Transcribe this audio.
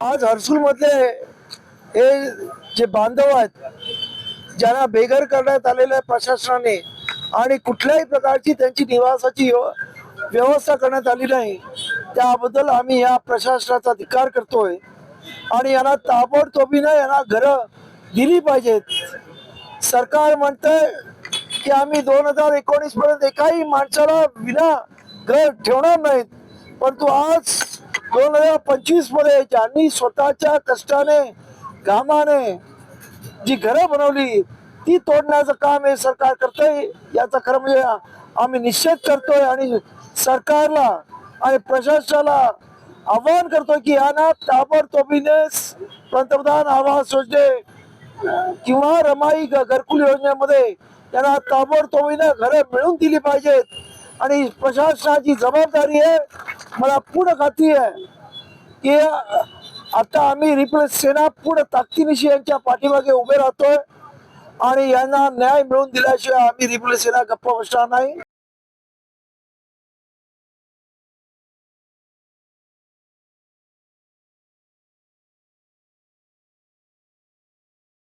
आज हर्सूलमधले हे जे बांधव आहेत ज्यांना बेघर करण्यात आलेलं आहे प्रशासनाने आणि कुठल्याही प्रकारची त्यांची निवासाची व्यव- व्यवस्था करण्यात आली नाही त्याबद्दल आम्ही या प्रशासनाचा धिकार करतोय. आणि यांना ताबडतोबीनं यांना घरं दिली पाहिजेत. सरकार म्हणतंय की आम्ही दोन हजार एकोणीस पर्यंत एकाही माणसाला विना घर ठेवणार नाहीत. परंतु आज दोन हजार पंचवीसमध्ये ज्यांनी स्वतःच्या कष्टाने घामाने जी घरं बनवली ती तोडण्याचं काम हे सरकार करतंय. याचा खरं म्हणजे आम्ही निश्चित करतोय आणि सरकारला आणि प्रशासनाला आवाहन करतोय की यांना ताबडतोबीने पंतप्रधान आवास योजने किंवा रमाई घरकुल योजनेमध्ये त्यांना ताबडतोबीने घरं मिळवून दिली पाहिजेत. आणि प्रशासनाची जबाबदारी आहे मला पूर्ण खात्री आहे की आता आम्ही रिप्लेस सेना पूर्ण ताकदीनिशी यांच्या पाठीमागे उभे राहतोय आणि यांना न्याय मिळवून दिल्याशिवाय आम्ही रिप्लेस सेना गप्प बसणार नाही.